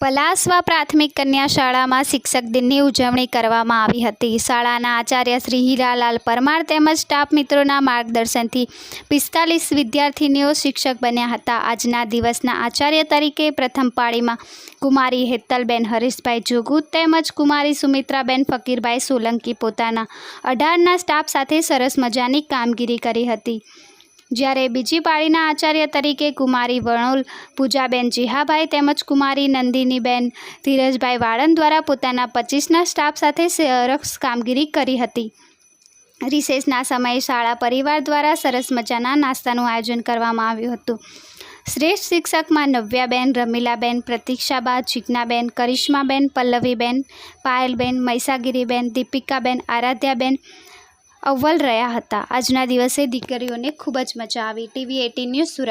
પલાસવા પ્રાથમિક કન્યા શાળામાં શિક્ષક દિનની ઉજવણી કરવામાં આવી હતી. શાળાના આચાર્ય શ્રી હીરાલાલ પરમાર તેમજ સ્ટાફ મિત્રોના માર્ગદર્શનથી પિસ્તાલીસ વિદ્યાર્થીનીઓ શિક્ષક બન્યા હતા. આજના દિવસના આચાર્ય તરીકે પ્રથમ પાળીમાં કુમારી હેતલબેન હરીશભાઈ જોગુ તેમજ કુમારી સુમિત્રાબેન ફકીરભાઈ સોલંકી પોતાના અઢારના સ્ટાફ સાથે સરસ મજાની કામગીરી કરી હતી. જ્યારે બીજી પાળીના આચાર્ય તરીકે કુમારી વણોલ, પૂજાબેન જીહાભાઈ તેમજ કુમારી નંદિનીબેન ધીરજભાઈ વાળંદ દ્વારા પોતાના પચીસના સ્ટાફ સાથે સરસ કામગીરી કરી હતી. રિસેસના સમયે શાળા પરિવાર દ્વારા સરસ મજાના નાસ્તાનું આયોજન કરવામાં આવ્યું હતું. શ્રેષ્ઠ શિક્ષકમાં નવ્યાબેન, રમીલાબેન, પ્રતીક્ષાબા, જીજ્ઞાબેન, કરિશ્માબેન, પલ્લવીબેન, પાયલબેન, મૈસાગીરીબેન, દીપિકાબેન, આરાધ્યાબેન અવ્વલ રહ્યા હતા. આજના દિવસે દીકરીઓને ખૂબ જ મજા આવી. TV eighteen news Surat.